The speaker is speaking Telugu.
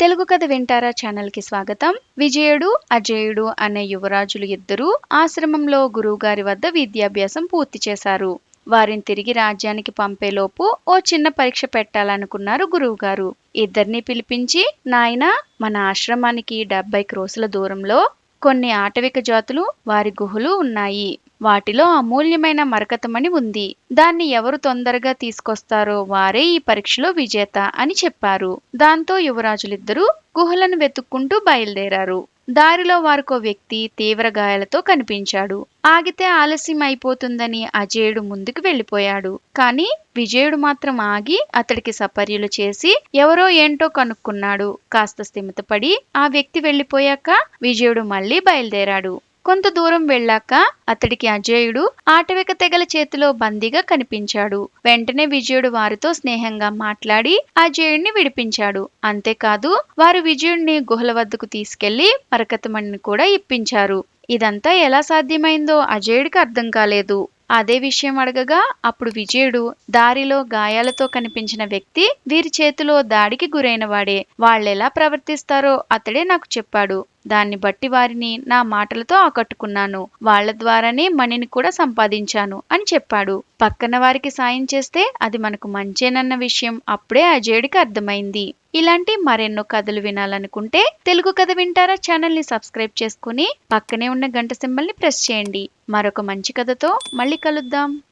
తెలుగు కథ వింటారా ఛానల్కి స్వాగతం. విజయుడు అజయుడు అనే యువరాజులు ఇద్దరూ ఆశ్రమంలో గురువుగారి వద్ద విద్యాభ్యాసం పూర్తి చేశారు. వారిని తిరిగి రాజ్యానికి పంపేలోపు ఓ చిన్న పరీక్ష పెట్టాలనుకున్నారు గురువుగారు. ఇద్దరిని పిలిపించి నాయన మన ఆశ్రమానికి డెబ్బై క్రోసుల దూరంలో కొన్ని ఆటవిక జాతులు వారి గుహలు ఉన్నాయి. వాటిలో అమూల్యమైన మరకతమణి ఉంది. దాన్ని ఎవరు తొందరగా తీసుకొస్తారో వారే ఈ పరీక్షలో విజేత అని చెప్పారు. దాంతో యువరాజులిద్దరూ గుహలను వెతుక్కుంటూ బయలుదేరారు. దారిలో వారికో వ్యక్తి తీవ్ర గాయాలతో కనిపించాడు. ఆగితే ఆలస్యం అయిపోతుందని అజయుడు ముందుకు వెళ్ళిపోయాడు. కానీ విజయుడు మాత్రం ఆగి అతడికి సపర్యలు చేసి ఎవరో ఏంటో కనుక్కున్నాడు. కాస్త స్థిమితపడి ఆ వ్యక్తి వెళ్ళిపోయాక విజయుడు మళ్ళీ బయలుదేరాడు. కొంత దూరం వెళ్ళాక అతడికి అజయుడు ఆటవిక తెగల చేతిలో బందీగా కనిపించాడు. వెంటనే విజయుడు వారితో స్నేహంగా మాట్లాడి అజయుడిని విడిపించాడు. అంతేకాదు వారు విజయుడిని గుహల వద్దకు తీసుకెళ్ళి మరకతమణిని కూడా ఇప్పించారు. ఇదంతా ఎలా సాధ్యమైందో అజయుడికి అర్థం కాలేదు. అదే విషయం అడగగా అప్పుడు విజయుడు దారిలో గాయాలతో కనిపించిన వ్యక్తి వీరి చేతిలో దాడికి గురైన వాడే వాళ్ళెలా ప్రవర్తిస్తారో అతడే నాకు చెప్పాడు. దాన్ని బట్టి వారిని నా మాటలతో ఆకట్టుకున్నాను. వాళ్ళ ద్వారానే మణిని కూడా సంపాదించాను అని చెప్పాడు. పక్కన వారికి సాయం చేస్తే అది మనకు మంచేనన్న విషయం అప్పుడే అజయుడికి అర్థమైంది. ఇలాంటి మరెన్నో కథలు వినాలనుకుంటే తెలుగు కథ వింటారా ఛానల్ని సబ్స్క్రైబ్ చేసుకుని పక్కనే ఉన్న గంట సింబల్ని ప్రెస్ చేయండి. మరొక మంచి కథతో మళ్ళీ కలుద్దాం.